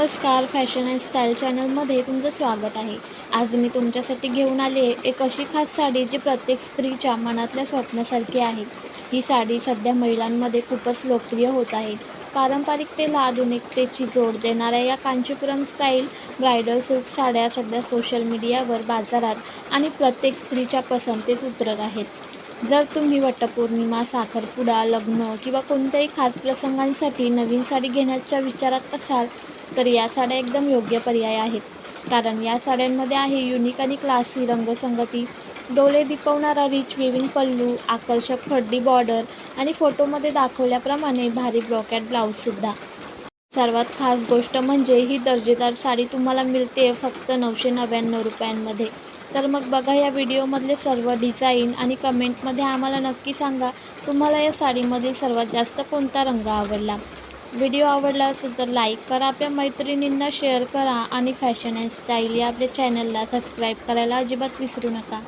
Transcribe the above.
नमस्कार fashion and style चॅनलमध्ये तुमचं स्वागत आहे. आज मी तुमच्यासाठी घेऊन आले एक अशी खास साडी जी प्रत्येक स्त्रीच्या मनातल्या स्वप्नासारखी आहे. ही साडी सध्या महिलांमध्ये खूपच लोकप्रिय होत आहे. पारंपरिकतेला आधुनिकतेची जोड देणाऱ्या या कांचीपुरम स्टाईल ब्रायडल सिल्क साड्या सध्या सोशल मीडियावर बाजारात आणि प्रत्येक स्त्रीच्या पसंतीस उतरत आहेत. जर तुम्ही वटपौर्णिमा साखरपुडा लग्न किंवा कोणत्याही खास प्रसंगांसाठी नवीन साडी घेण्याच्या विचारात असाल तर या साड्या एकदम योग्य पर्याय आहेत. कारण या साड्यांमध्ये आहे युनिक आणि क्लासी रंगसंगती. डोळे दिपवणारा रिच विविंग पल्लू आकर्षक खड्डी बॉर्डर आणि फोटोमध्ये दाखवल्याप्रमाणे भारी ब्रॉकेट ब्लाऊजसुद्धा सर्वात खास गोष्ट म्हणजे ही दर्जेदार साडी तुम्हाला मिळते फक्त नऊशे नव्याण्णव रुपयांमध्ये. तर मग बघा या व्हिडिओमधले सर्व डिझाईन आणि कमेंटमध्ये आम्हाला नक्की सांगा तुम्हाला या साडीमधील सर्वात जास्त कोणता रंग आवडला? व्हिडिओ आवडला असेल तर लाईक करा आपल्या मैत्रिणींना शेअर करा आणि फॅशन अँड स्टाईल या आपल्या चॅनलला सबस्क्राईब करायला अजिबात विसरू नका.